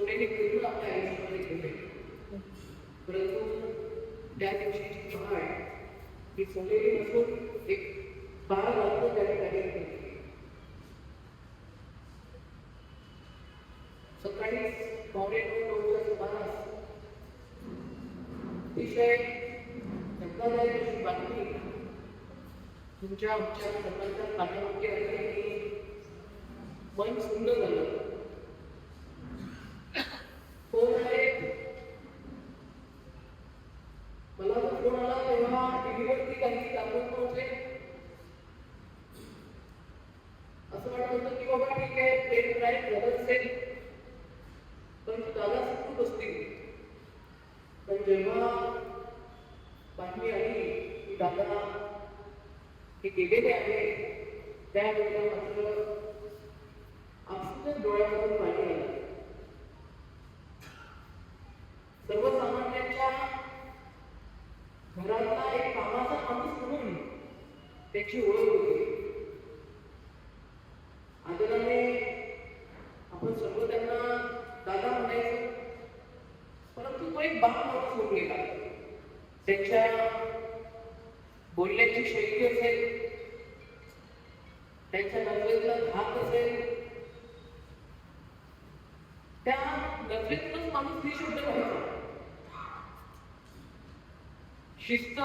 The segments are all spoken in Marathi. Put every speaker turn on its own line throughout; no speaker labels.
सोनेरी फिरून आपल्या आयुष्यामध्ये घेऊन परंतु त्या दिवशीची पहाट ही सोनेरी नसून एक बारा रात्र त्या ठिकाणी सकाळी पावणे नऊ नऊच्या सुमारास अतिशय धक्कादायक अशी बातमी तुमच्या आमच्या सर्वांच्या कानावरती आली आणि मन सुंदर झालं आली दादा हे केलेले आहे. त्यावेळेला मात्र आपसुकच डोळ्यामधून पाणी सर्वसामान्यांच्या घरातला एक कामाचा माणूस म्हणून त्याची ओळख होती. आदराने आपण सर्व त्यांना दादा म्हणायचो परंतु तो एक बाप माणूस होऊन गेला. त्याच्या बोलण्याची शैली असेल त्यांच्या नजरेतला धाक असेल त्या नजरेतूनच माणूस निशब्द व्हायचा शिस्त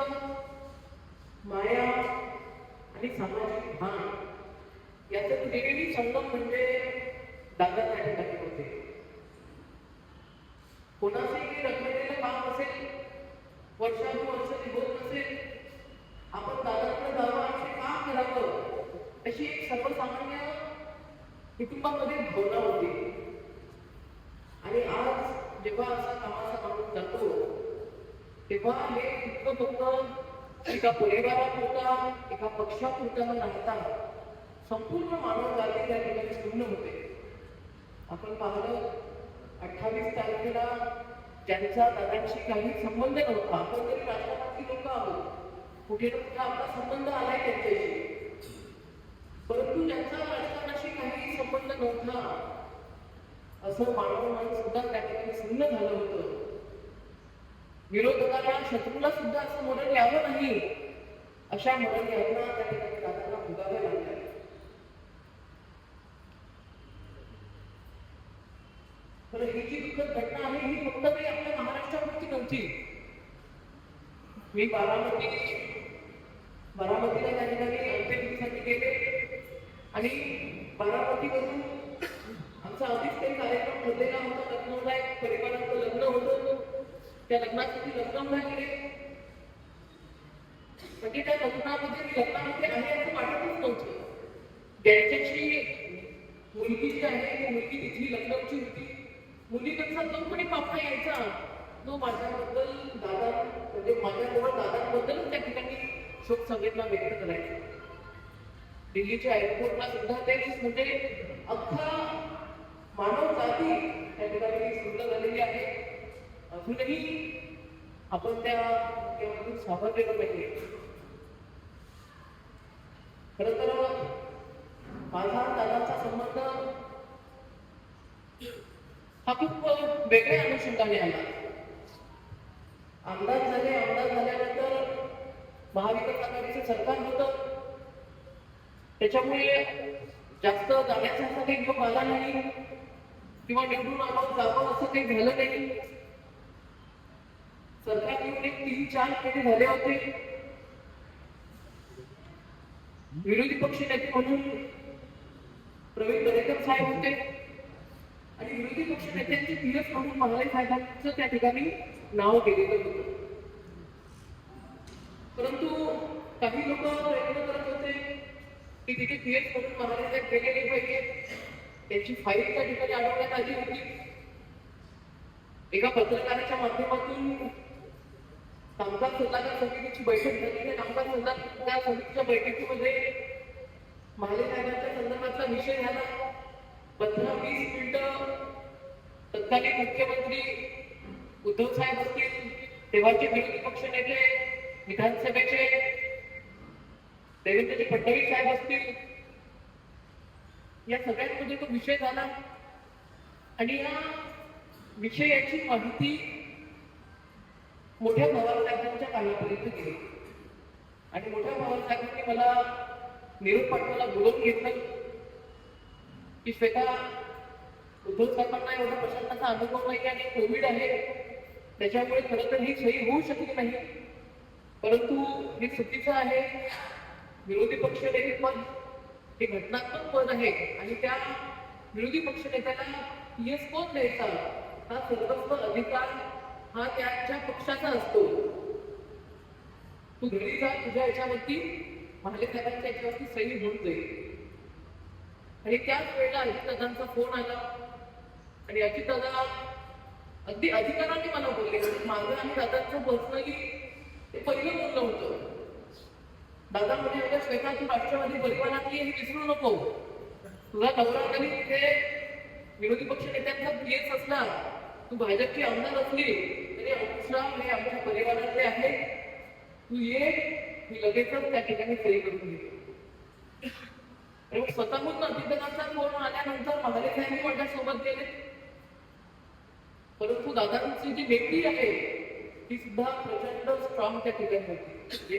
माया आणि सामाजिक भान याचं त्रिवेणी संगम म्हणजे दादा त्या ठिकाणी होते कोणाचंही रखडलेलं काम असेल वर्षानुवर्ष निघत नसेल आपण दादाकडे जावं आणि ते काम करावं अशी एक सर्वसामान्य कुटुंबामध्ये भावना होती आणि आज जेव्हा असा कामाचा माणूस जातो तेव्हा हे इतकं फक्त एका परिवारापुरता एका पक्षापुरता न राहता संपूर्ण मानव जाती त्या ठिकाणी शून्य होते. आपण पाहिलं अठ्ठावीस तारखेला ज्यांचा दादांशी काही संबंध नव्हता. आपण तरी राजकारणातली लोक आहोत. कुठे ना कुठे आपला संबंध आलाय त्यांच्याशी. परंतु ज्यांचा राजकारणाशी काही संबंध नव्हता. असं मानव मन सुद्धा त्या ठिकाणी शून्य झालं होतं. विरोधकाला शत्रूला सुद्धा असं मरण यावं नाही. अशा मरण यातना त्या ठिकाणी दादांना भोगाव्या लागल्या तर ही जी दुःखद घटना आहे ही फक्त काही आपल्या महाराष्ट्रावरती नव्हती. मी बारामती बारामतीला त्या ठिकाणी अंत्यविधीसाठी गेले. आणि बारामतीवरून आमचा आधीच काही कार्यक्रम ठरलेला होता. लग्न एक परिवाराचं लग्न होतं. त्या लग्नासाठी लग्न गेले म्हणजे त्या लग्नामध्ये मी लग्नामध्ये आहे असं वाटतच नव्हतं त्यांच्याशी मुलगी जी आहे ती मुलगी तिथली लग्नाची होती मुलीकडचा जो कोणी पापा यायचा तो माझ्याबद्दल दादा म्हणजे माझ्याजवळ दादांबद्दलच त्या ठिकाणी शोक संवेदना व्यक्त करायचा दिल्लीच्या एअरपोर्टला सुद्धा तेच म्हणजे अख्खा मानव जाती त्या ठिकाणी सुंदर झालेली आहे अजूनही आपण त्या मुख्यमंत्री सापडलेलं नाहीये खर तर माझा दादाचा संबंध हा खूप वेगळ्या अनुषंगाने आला. आमदार झाले आमदार झाल्यानंतर महाविकास आघाडीचं सरकार होतं. त्याच्यामुळे जास्त जाण्याचा असा काही योग आला नाही. किंवा निवडून आम्हाला जावं असं काही झालं नाही. सरकार येऊन एक तीन चार महिने झाले होते. विरोधी पक्ष नेते म्हणून प्रवीण दरेकर साहेब होते. आणि विरोधी पक्ष नेत्यांचे पीएस म्हणून महाले साहेबांचं त्या ठिकाणी नाव केलेलं होतं. परंतु काही लोक प्रयत्न करत होते की तिथे पीएस म्हणून महाराज साहेब गेलेले पाहिजे. त्यांची फाईल त्या ठिकाणी अडवण्यात आली होती. एका पत्रकाराच्या माध्यमातून कामगार सल्लागार समितीची बैठक झाली आणि कामगार सल्लागार समितीच्या बैठकीमध्ये माले कायद्याच्या संदर्भातला विषय झाला. पंधरा वीस मिनिटं तत्कालीन मुख्यमंत्री उद्धव साहेब असतील तेव्हाचे विरोधी पक्ष नेते विधानसभेचे देवेंद्रजी फडणवीस साहेब असतील. या सगळ्यांमध्ये तो विषय झाला. आणि या विषयाची माहिती मोठ्या पवारसाहेबांच्या कानापर्यंत गेले. आणि मोठ्या पवारसाहेबांनी मला निरोप पाठवायला बोलवून घेतलं की श्वेता उद्धव साहेबांना एवढा प्रशासनाचा अनुभव नाही आणि कोविड आहे. त्याच्यामुळे खरं तर ही सही होऊ शकली नाही. परंतु हे चुकीचं आहे. विरोधी पक्ष नेते पद हे घटनात्मक पद आहे आणि त्या विरोधी पक्ष नेत्याला पीएस कोण द्यायचा? हा सर्वस्व अधिकार हा त्यांच्या पक्षाचा असतो. तू घरी जा तुझ्या याच्यावरती. महाले याच्यावरती सही होऊन जाईल. आणि त्याच वेळेला अजितदादांचा फोन आला. आणि अजितदादा अगदी अधिकाराने मला बोलले. कारण माझं आणि दादांचं पर्सनली ते पहिलं बोललं होतं. दादा म्हणे एवढ्या श्वेता तू राष्ट्रवादी परिवारातली हे विसरू नको. तुझा नवरा तरी तिथे विरोधी पक्ष नेत्यांचा पीएस असला तू भाजपची आमदार असली तरी अंकुशराव हे आमच्या परिवारातले आहे. तू ये मी लगेचच त्या ठिकाणी सही करून दिली स्वतःहून अजितदादांचा फोन आल्यानंतर महाले साहेब माझ्यासोबत गेले. परंतु दादांची जी व्यक्ती आहे ती सुद्धा प्रचंड स्ट्रॉंग त्या ठिकाणी होती. म्हणजे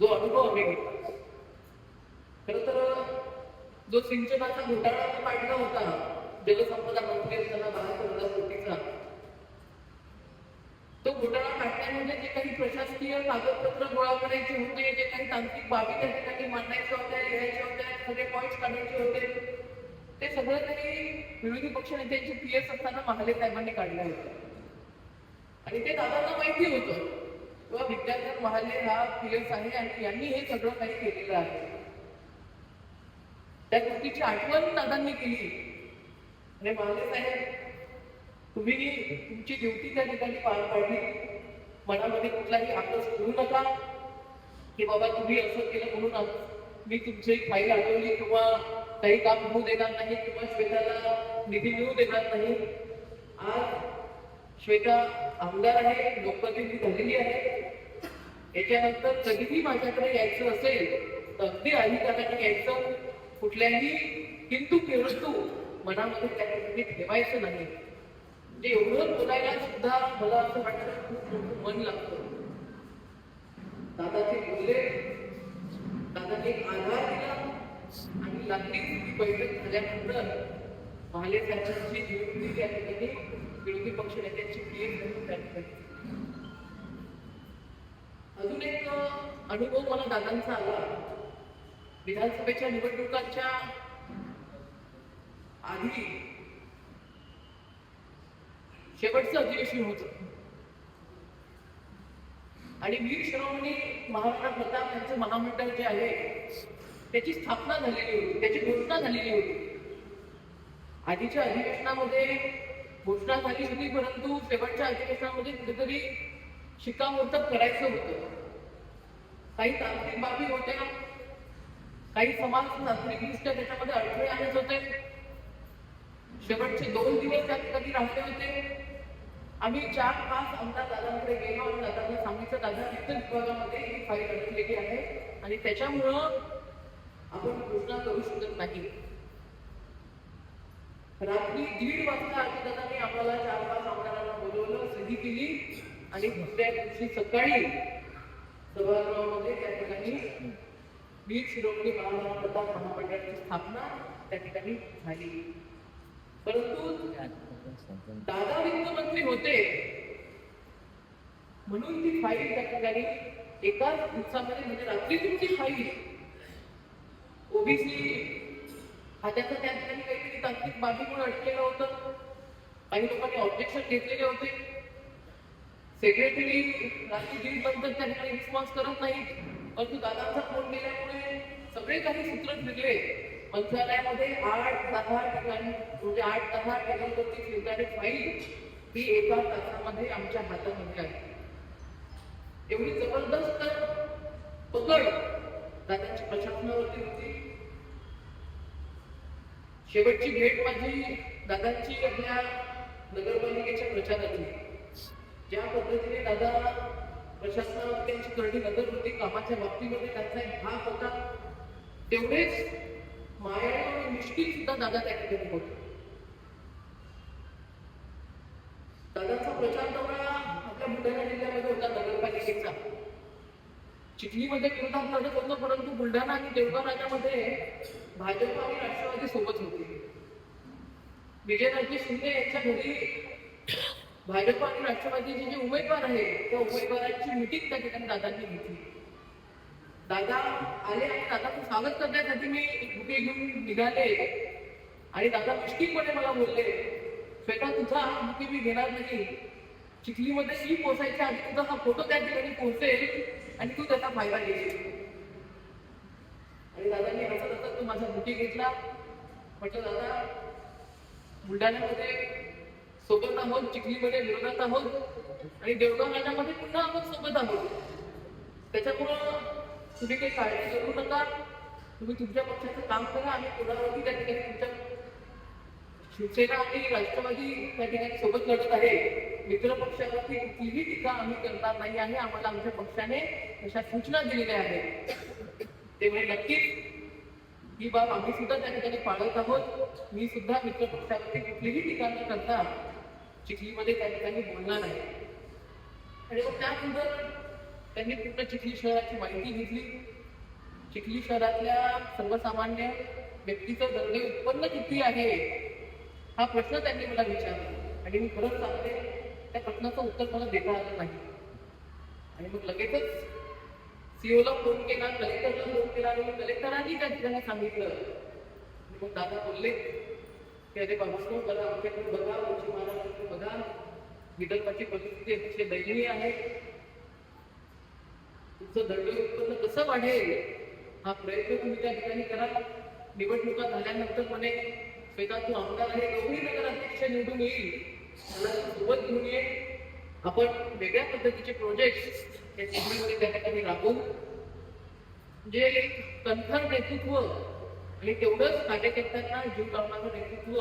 जो अनुभव आम्ही घेतला. खर तर जो सिंचनाचा घोटाळा पाडला होता जलसंपदा मंत्री असताना बाहेर हजार कोटीचा तो घोटाळा काढण्यामध्ये म्हणजे जे काही प्रशासकीय कागदपत्र गोळा करायचे होते जे काही तांत्रिक बाबी त्या ठिकाणी मांडायच्या होत्या लिहायच्या होत्या सगळे पॉईंट काढायचे होते ते सगळं काही विरोधी पक्ष पी एस असताना महाले साहेबांनी काढलं होतं. आणि ते दादांना माहिती होतं किंवा विद्याधर महाले हा पी एस आहे आणि यांनी हे सगळं काही केलेलं आहे. त्या गोष्टीची आठवण दादांनी केली. आणि महाले साहेब तुम्ही तुमची ड्युटी त्या ठिकाणी पार पाडली. मनामध्ये कुठलाही आकस करू नका. की बाबा तुम्ही असं केलं म्हणून आज मी तुमची फाईल आठवली किंवा काही काम होऊ देणार नाही किंवा श्वेताला निधी मिळू देणार नाही. आज श्वेता आमदार आहे लोकप्रतिनिधी झालेली आहे. याच्यानंतर कधीही माझ्याकडे यायचं असेल तर अगदी अधिकाराने यायचं. कुठल्याही हिंदू किंतु मनामध्ये त्या ठिकाणी ठेवायचं नाही. म्हणजे एवढं बोलायला सुद्धा मला असं वाटतं खूप मोठं मन लागतं. दादा ते बोलले दादाने एक आधार दिला आणि लागलीच ती बैठक झाल्यानंतर भाले साहेबांची नियुक्ती या ठिकाणी विरोधी पक्ष नेत्यांची क्लिअर करून त्या ठिकाणी. अजून एक अनुभव मला दादांचा आला. विधानसभेच्या निवडणुकांच्या आधी शेवटचं अधिवेशन होतं. आणि वीर शिरोमणी महाराणा प्रताप यांचं महामंडळ जे आहे त्याची स्थापना झालेली होती त्याची घोषणा झालेली होती. आधीच्या अधिवेशनामध्ये घोषणा झाली होती परंतु शेवटच्या अधिवेशनामध्ये कुठेतरी शिक्कामोर्तब करायचं होतं. काही तांत्रिक बाबी होत्या काही समाज तांत्रिकदृष्ट्या त्याच्यामध्ये अडथळे आणत होते. शेवटचे दोन दिवस त्यात कधी राहिले होते आम्ही चार पाच आमदार दादाकडे गेलो आणि दादांना सांगितलं दादा वित्त विभागामध्ये ही फाईल अडकलेली आहे आणि त्याच्यामुळं आपण घोषणा करू शकत नाही. रात्री दीड वाजता अजितदादांनी आम्हाला चार पाच आमदारांना बोलवलं सही केली आणि दुसऱ्या दिवशी सकाळी सभागृहामध्ये त्या ठिकाणी वीर शिरोमणी महाराणा प्रताप महामंडळाची स्थापना त्या ठिकाणी झाली. परंतु दादा वित्तमंत्री होते. म्हणून ती फाईल त्या ठिकाणी एकाच दिवसामध्ये म्हणजे रात्री तुमची फाईल ओबीसी खात्याचं त्या ठिकाणी काहीतरी तांत्रिक बाबीमुळे अटकेलं होतं. काही लोकांनी ऑब्जेक्शन घेतलेले होते. सेक्रेटरी रात्री दीड नंतर त्या ठिकाणी रिस्पॉन्स करत नाही परंतु दादांचा फोन गेल्यामुळे सगळे काही सूत्र फिरले मंत्रालयामध्ये आठ दहा ठिकाणी म्हणजे आठ दहा टेबलवरती फिरणारी फाईल ही एका तासामध्ये आमच्या हातामध्ये आहे. एवढी जबरदस्त पकड. दादांची प्रशासनावरती होती. शेवटची भेट माझी दादांची आपल्या नगरपालिकेच्या प्रचाराची. ज्या पद्धतीने दादा प्रशासनावर त्यांची करणी नजर होती कामाच्या बाबतीमध्ये त्यांचा एक भाग होता तेवढेच माया आणि मिष्टी सुद्धा दादा त्या ठिकाणी होते. दादाचा प्रचार दौरा आपल्या बुलढाणा जिल्ह्यामध्ये होता नगरपालिकेचा चिखलीमध्ये विरोधात लढत होतं परंतु बुलढाणा आणि देवगाव राज्यामध्ये भाजप आणि राष्ट्रवादी सोबत होते. विजयराजे शिंदे यांच्या घरी भाजप आणि राष्ट्रवादीचे जे उमेदवार आहेत त्या उमेदवारांची मिटिंग त्या ठिकाणी दादांनी घेतली. दादा आले आणि दादाचं स्वागत करण्यासाठी मी बुके घेऊन निघाले? आणि दादा मुश्किलपणे मला बोलले श्वेता तुझा बुके मी घेणार नाही. चिखलीमध्ये मी पोचायच्या आधी तुझा हा फोटो त्या ठिकाणी पोहोचेल आणि तू त्याचा फायदा घेशील आणि दादांनी हसत हसत तो माझा बुके घेतला. म्हटलं दादा बुलढाण्यामध्ये सोबत आहोत चिखलीमध्ये विरोधात आहोत आणि देवगाव राजामध्ये पुन्हा आपण सोबत आहोत. त्याच्यामुळं तुम्ही काही काळजी करू नका. तुम्ही तुमच्या पक्षाचं काम करा आणि कोणावरती त्या ठिकाणी तुमच्या शिवसेना आणि राष्ट्रवादी त्या ठिकाणी सोबत लढत आहे मित्र पक्षावरती कुठलीही टीका आम्ही करणार नाही आहे. आम्हाला आमच्या पक्षाने अशा सूचना दिलेल्या आहेत. तेव्हा नक्कीच ही बाब आम्ही सुद्धा त्या ठिकाणी पाळत आहोत. मी सुद्धा मित्र पक्षावरती कुठलीही टीका न करता चिखलीमध्ये त्या ठिकाणी बोलणार आहे. आणि मग त्यानंतर त्यांनी पूर्ण चिखली शहराची माहिती घेतली. चिखली शहरातल्या सर्वसामान्य व्यक्तीचं दर्जे उत्पन्न किती आहे हा प्रश्न त्यांनी मला विचारला. आणि मी खरंच सांगते त्या प्रश्नाचं उत्तर मला देता आलं नाही. आणि मग लगेचच सीओला फोन केला कलेक्टरला फोन केला आणि मग कलेक्टरांनी त्या ठिकाणी सांगितलं. आणि मग दादा बोलले की अरे बाबा बघा आमच्याकडे बघा पश्चिम महाराष्ट्राकडे बघा. विदर्भाची परिस्थिती अतिशय दयनीय आहे. तुमचं दंड उत्पन्न कसं वाढेल? हा प्रयत्न तुम्ही त्या ठिकाणी करा. निवडणुका झाल्यानंतर म्हणे श्वेता तू आमदार आहे गौरी नगर अध्यक्ष निवडून येईल. मला सोबत घेऊन ये. आपण वेगळ्या पद्धतीचे प्रोजेक्ट या चिखलीमध्ये त्या ठिकाणी राबवू. जे एक कणखर नेतृत्व आणि तेवढंच कार्यकर्त्यांना जीव लावणारं नेतृत्व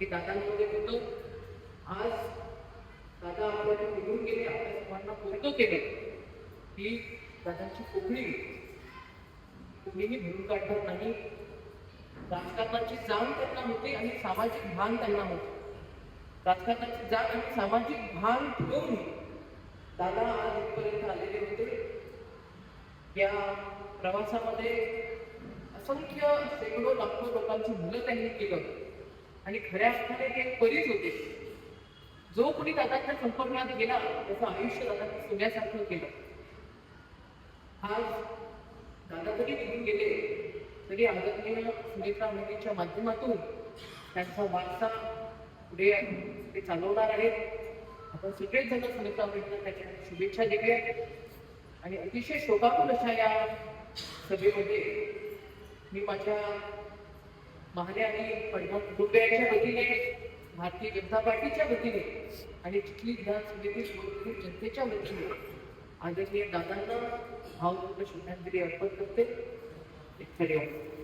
हे दादांमध्ये होतं. आज दादा आपण निघून गेले आपल्या सर्वांना कोणतं केले. ही दादांची कोकणी कोणीही भरून काढणार नाही राजकारणाची जाण त्यांना होते आणि सामाजिक भान त्यांना होते. राजकारणाची जाण आणि सामाजिक भान ठेवून दादा आज इथपर्यंत आलेले होते. या प्रवासामध्ये असंख्य शेकडो लाखो लोकांची मुलं त्यांनी केलं. आणि खऱ्या अर्थाने ते परीच होते. जो कोणी दादाच्या संपर्कात गेला त्याचं आयुष्य दादाने सोन्यासारखं केलं. आज दादा जरी निघून गेले. तरी आदरणीय सुनेत्रा मोदींच्या माध्यमातून त्यांचा वारसा पुढे ते चालवणार आहेत. आपण सगळेच जण सुनेत्रा मोदींना त्याच्या शुभेच्छा दिल्या आणि अतिशय शोकाकुल अशा या सभेमध्ये मी माझ्या महाले आणि पडगाव कुटुंबियांच्या वतीने भारतीय जनता पार्टीच्या वतीने आणि चिखली विधानसभेतील जनतेच्या वतीने आणि आदरणीय दादांना भावपूर्ण श्रद्धांजली अर्पण करते. धन्यवाद